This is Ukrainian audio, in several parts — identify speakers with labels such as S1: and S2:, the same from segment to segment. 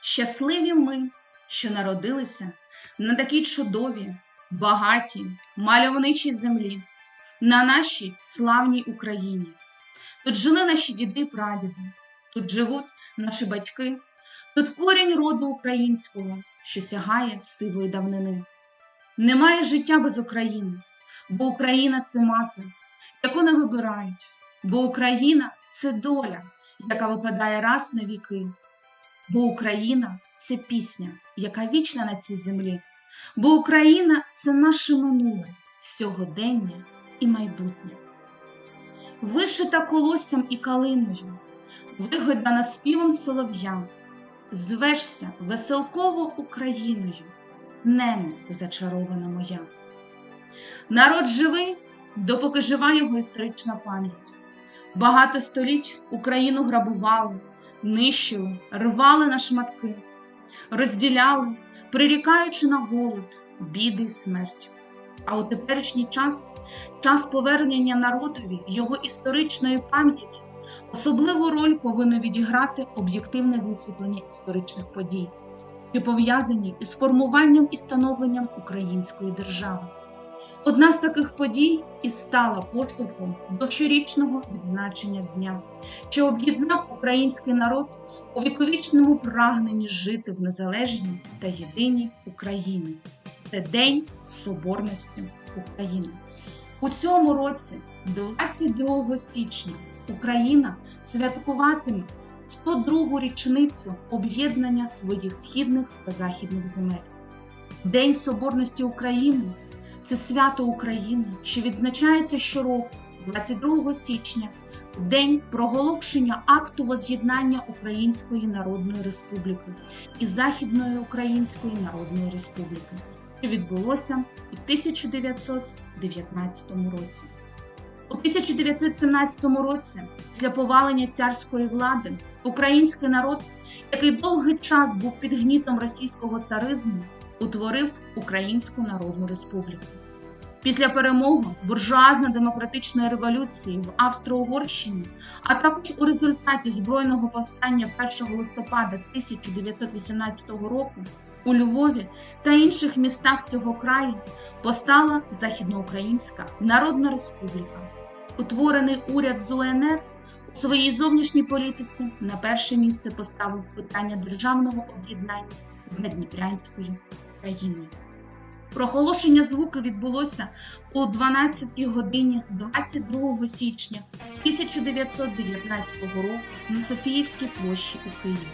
S1: Щасливі ми, що народилися на такій чудовій, багатій, мальовничій землі, на нашій славній Україні. Тут жили наші діди прадіди, тут живуть наші батьки, тут корінь роду українського, що сягає сивої давнини. Немає життя без України, бо Україна це мати, яку не вибирають, бо Україна це доля, яка випадає раз на віки. Бо Україна це пісня, яка вічна на цій землі. Бо Україна це наше минуле, сьогодення і майбутнє. Вишита колоссям і калиною, вигодана співом солов'я, звешся веселково Україною, немо зачарована моя. Народ живий, допоки жива його історична пам'ять. Багато століть Україну грабували, нищили, рвали на шматки, розділяли, прирікаючи на голод, біди й смерть. А у теперішній час, час повернення народові його історичної пам'яті, особливу роль повинно відіграти об'єктивне висвітлення історичних подій, що пов'язані із формуванням і становленням української держави. Одна з таких подій і стала поштовхом до щорічного відзначення дня, що об'єднав український народ у віковічному прагненні жити в незалежній та єдиній Україні. Це День Соборності України. У цьому році, 22 січня, Україна святкуватиме 102 річницю об'єднання своїх східних та західних земель. День Соборності України це свято України, що відзначається щороку, 22 січня, день проголошення акту воз'єднання Української Народної Республіки і Західної Української Народної Республіки, що відбулося у 1919 році. У 1917 році, після повалення царської влади, український народ, який довгий час був під гнітом російського царизму, утворив Українську Народну Республіку. Після перемоги буржуазно-демократичної революції в Австро-Угорщині, а також у результаті збройного повстання 1 листопада 1918 року у Львові та інших містах цього краю постала Західноукраїнська Народна Республіка. Утворений уряд з УНР у своїй зовнішній політиці на перше місце поставив питання державного об'єднання з Надніпрянською країною. Проголошення звуки відбулося у 12 годині 22 січня 1919 року на Софіївській площі у Києві.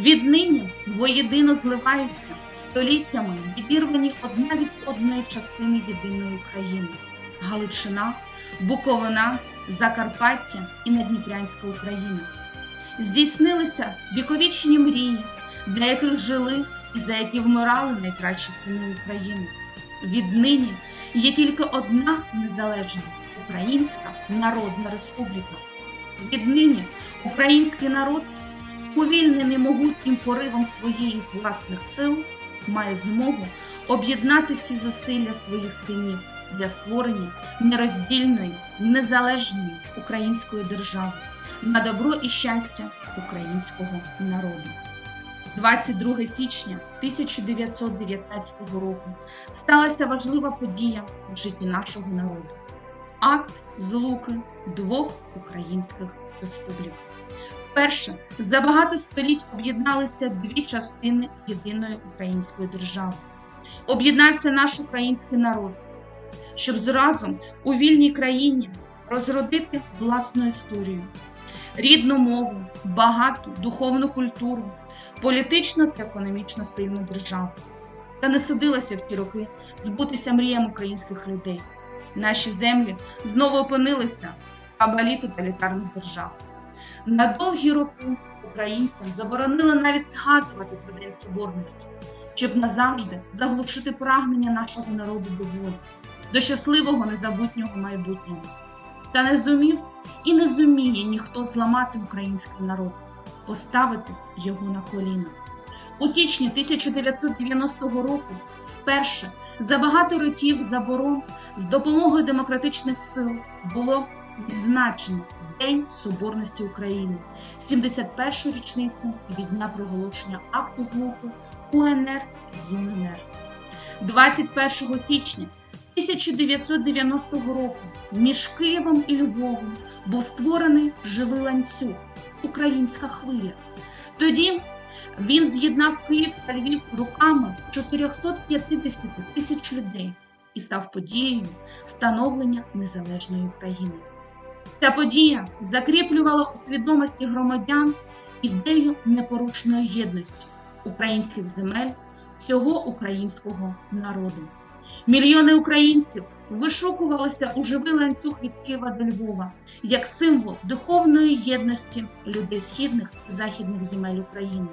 S1: Віднині воєдино зливаються століттями відірвані одна від одної частини єдиної України Галичина, Буковина, Закарпаття і Надніпрянська Україна. Здійснилися віковічні мрії, для яких жили і за які вмирали найкращі сини України. Віднині є тільки одна незалежна Українська Народна Республіка. Віднині український народ, повільнений могутнім поривом своїх власних сил, має змогу об'єднати всі зусилля своїх синів для створення нероздільної, незалежної української держави на добро і щастя українського народу. 22 січня 1919 року сталася важлива подія в житті нашого народу акт злуки двох українських республік. Вперше за багато століть об'єдналися дві частини єдиної української держави. Об'єднався наш український народ, щоб зразу у вільній країні розродити власну історію, рідну мову, багату духовну культуру політично та економічно сильну державу. Та не судилася в ті роки збутися мріям українських людей. Наші землі знову опинилися в кабалі тоталітарних держав. На довгі роки українцям заборонили навіть згадувати про День Соборності, щоб назавжди заглушити прагнення нашого народу до волі, до щасливого незабутнього майбутнього. Та не зумів і не зуміє ніхто зламати український народ поставити його на коліна. У січні 1990 року вперше за багато років заборон з допомогою демократичних сил було відзначено День Соборності України, 71-ю річницю від дня проголошення акту злуки УНР з УНР. 21 січня 1990 року між Києвом і Львовом був створений живий ланцюг Українська хвиля. Тоді він з'єднав Київ та Львів руками 450 тисяч людей і став подією становлення незалежної України. Ця подія закріплювала у свідомості громадян ідею непорушної єдності українських земель всього українського народу. Мільйони українців вишукувалися у живий ланцюг від Києва до Львова як символ духовної єдності людей східних і західних земель України,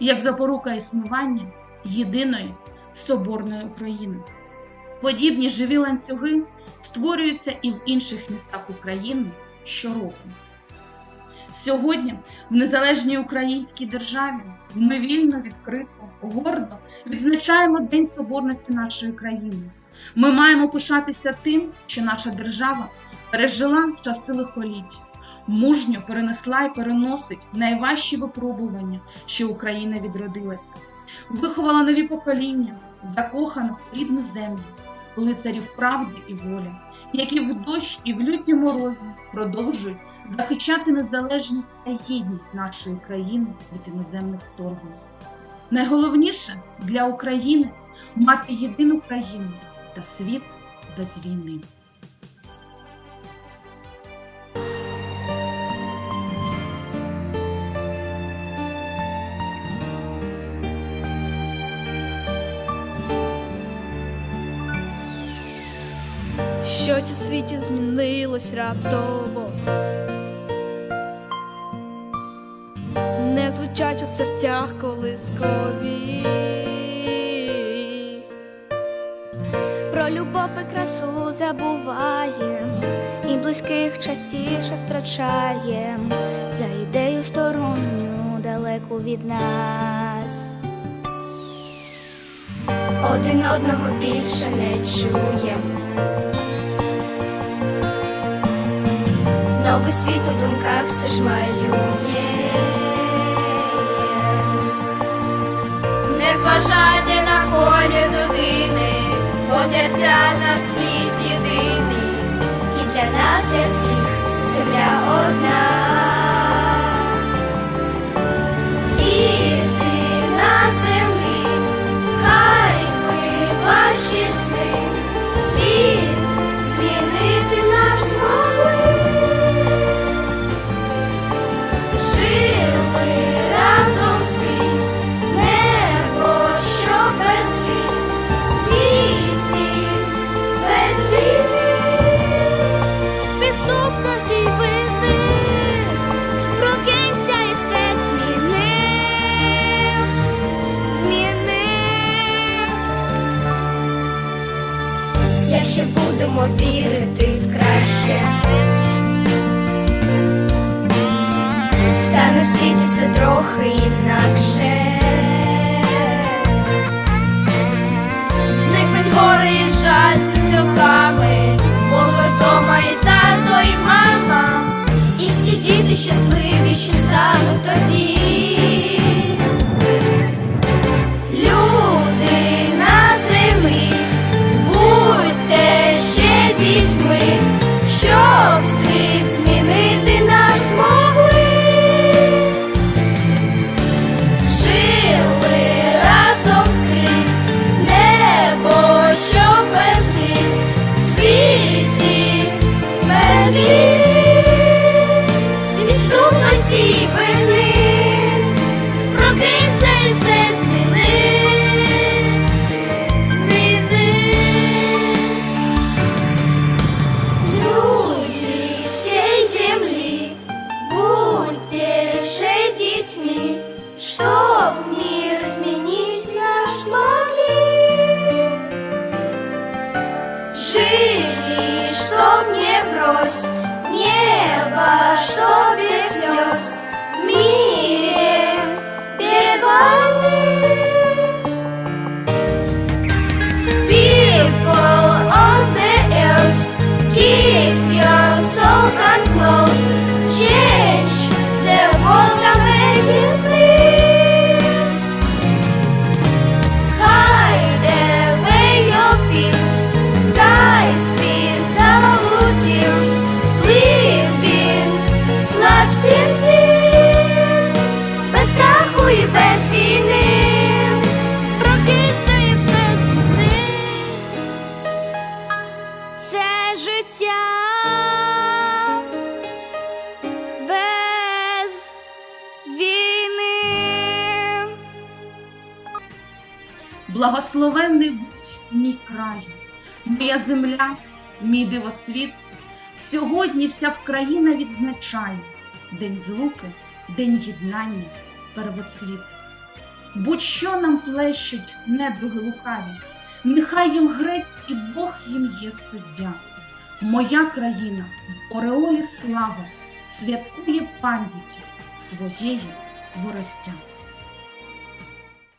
S1: як запорука існування єдиної соборної України. Подібні живі ланцюги створюються і в інших містах України щороку. Сьогодні в незалежній українській державі ми вільно, відкрито, гордо відзначаємо День Соборності нашої країни. Ми маємо пишатися тим, що наша держава пережила часи лихоліть, мужньо перенесла і переносить найважчі випробування, що Україна відродилася, виховала нові покоління, закоханих рідну землю, лицарів правди і волі, які в дощ і в люті морози продовжують захищати незалежність та єдність нашої країни від іноземних вторгнень. Найголовніше для України мати єдину країну та світ без війни.
S2: У світі змінилось раптово. Не звучать у серцях колискові. Про любов і красу забуваєм, і близьких частіше втрачаєм за ідею сторонню далеку від нас. Один одного більше не чуєм. Новий світ у думках все ж малює. Не зважайте на колі людини, бо серця на всіх єдині, і для нас для всіх земля одна. Якщо будемо вірити в краще. Стане в світі все трохи інакше. Зникнуть гори і жаль зі сльозами, бо ми вдома і тато, і мама, і всі діти щасливі, не життя без війни.
S1: Благословенний будь мій край, моя земля, мій дивосвіт. Сьогодні вся Вкраїна відзначає День злуки, день єднання, первоцвіт. Будь-що нам плещуть недуги лукаві, нехай їм грець і Бог їм є суддя. Моя країна в ореолі слави святкує пам'яті своєї вороття.